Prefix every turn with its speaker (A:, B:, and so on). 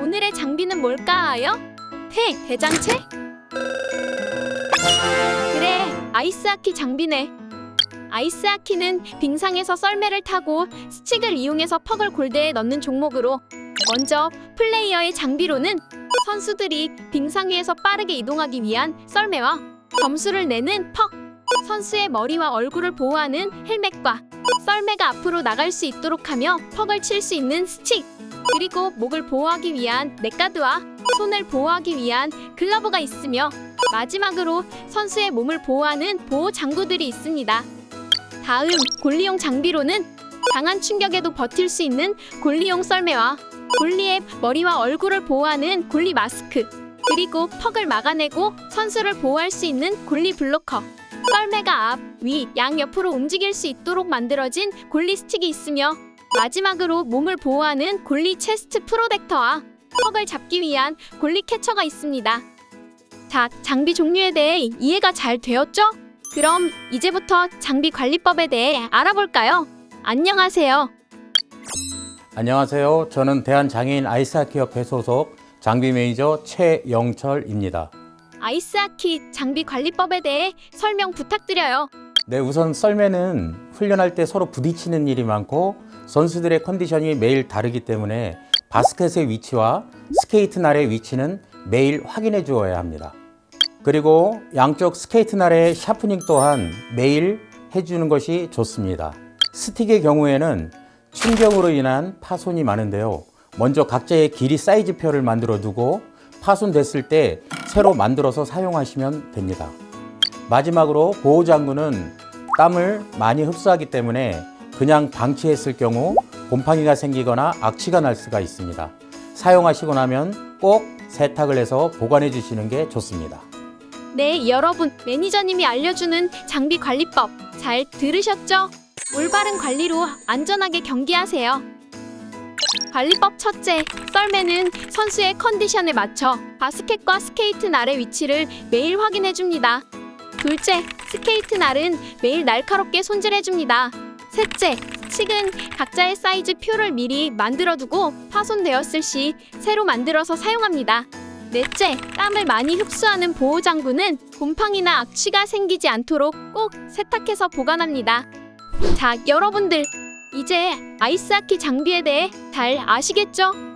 A: 오늘의 장비는 뭘까요? 태, 대장채? 그래, 아이스하키 장비네. 아이스하키는 빙상에서 썰매를 타고 스틱을 이용해서 퍽을 골대에 넣는 종목으로 먼저 플레이어의 장비로는 선수들이 빙상 위에서 빠르게 이동하기 위한 썰매와 점수를 내는 퍽, 선수의 머리와 얼굴을 보호하는 헬멧과 썰매가 앞으로 나갈 수 있도록 하며 퍽을 칠 수 있는 스틱, 그리고 목을 보호하기 위한 넥가드와 손을 보호하기 위한 글러브가 있으며 마지막으로 선수의 몸을 보호하는 보호 장구들이 있습니다. 다음 골리용 장비로는 강한 충격에도 버틸 수 있는 골리용 썰매와 골리의 머리와 얼굴을 보호하는 골리 마스크 그리고 퍽을 막아내고 선수를 보호할 수 있는 골리 블로커 썰매가 앞, 위, 양 옆으로 움직일 수 있도록 만들어진 골리 스틱이 있으며 마지막으로 몸을 보호하는 골리 체스트 프로텍터와 퍽을 잡기 위한 골리 캐쳐가 있습니다. 자, 장비 종류에 대해 이해가 잘 되었죠? 그럼 이제부터 장비 관리법에 대해 알아볼까요? 안녕하세요.
B: 안녕하세요. 저는 대한장애인 아이스하키협회 소속 장비 매니저 최영철입니다.
A: 아이스하키 장비 관리법에 대해 설명 부탁드려요.
B: 네, 우선 썰매는 훈련할 때 서로 부딪히는 일이 많고 선수들의 컨디션이 매일 다르기 때문에 바스켓의 위치와 스케이트 날의 위치는 매일 확인해 주어야 합니다. 그리고 양쪽 스케이트 날의 샤프닝 또한 매일 해주는 것이 좋습니다. 스틱의 경우에는 충격으로 인한 파손이 많은데요. 먼저 각자의 길이 사이즈표를 만들어 두고 파손됐을 때 새로 만들어서 사용하시면 됩니다. 마지막으로 보호장구는 땀을 많이 흡수하기 때문에 그냥 방치했을 경우 곰팡이가 생기거나 악취가 날 수가 있습니다. 사용하시고 나면 꼭 세탁을 해서 보관해 주시는 게 좋습니다.
A: 네, 여러분, 매니저님이 알려주는 장비 관리법 잘 들으셨죠? 올바른 관리로 안전하게 경기하세요. 관리법 첫째, 썰매는 선수의 컨디션에 맞춰 바스켓과 스케이트 날의 위치를 매일 확인해 줍니다. 둘째, 스케이트 날은 매일 날카롭게 손질해 줍니다. 셋째, 스틱은 각자의 사이즈 표를 미리 만들어 두고 파손되었을 시 새로 만들어서 사용합니다. 넷째, 땀을 많이 흡수하는 보호 장구는 곰팡이나 악취가 생기지 않도록 꼭 세탁해서 보관합니다. 자, 여러분들 이제 아이스하키 장비에 대해 잘 아시겠죠?